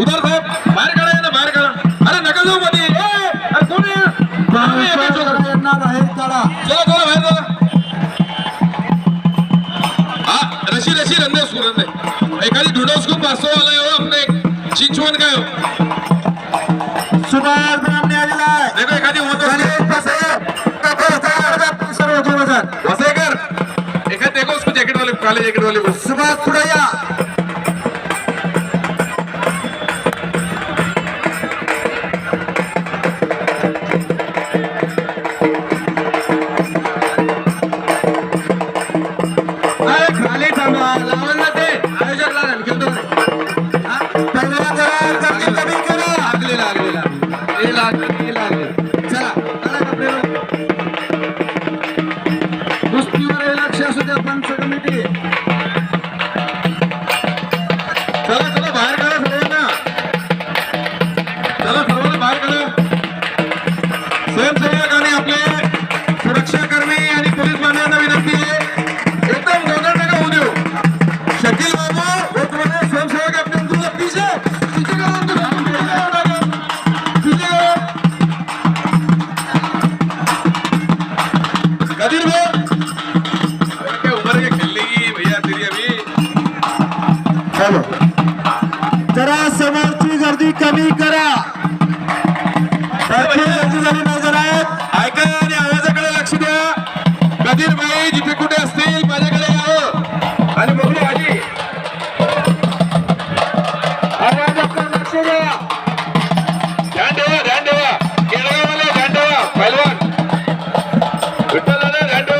उदर साहेब बाहेर काढा यांना बाहेर काढा अरे नका जाऊ मध्ये. अरे कोणी चला. चला बाहेर चला. हा रशी रशी रंदे सुरत नाही एखादी ढुडोस खूप वासो आलाय हो आपले. चिंचवण काय हो? आहे. एखादी होत वसेकर एखादी देखो उसको जॅकेट वाले काले जॅकेट वाले सुभाष पुढे या कमिटी चला जरा समोरची गर्दी कमी करा. नजर आहेत ऐका आणि आवाजाकडे लक्ष द्या. कधीर भाई जिथे कुठे असतील माझ्याकडे यावं आणि बघू आजी. आवाजाकडे लक्ष द्या. ध्यान ठेवा ध्यान ठेवा. केळगाववाले ध्यान ठेवा पैलवान विठ्ठल दादा ध्यान ठेवा.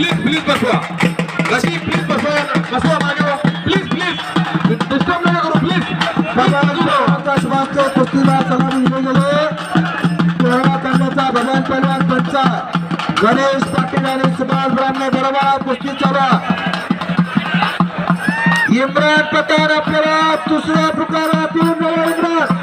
प्लीज प्लीज बसवा रशी प्लीज बसवा बसवा मागे प्लीज प्लीज डिस्टर्ब नका करू प्लीज आकाश कुस्तीला सलामी दिले गेले तेव्हा त्यांचा भगवान पैलवान पंचा गणेश पाटील आणि सुभाष ब्राह्मणे बरोबर कुस्ती चालू इम्रान पठाण आपल्याला दुसऱ्या प्रकारातून इम्रान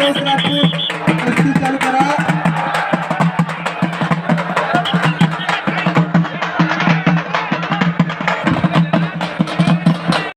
Thank you.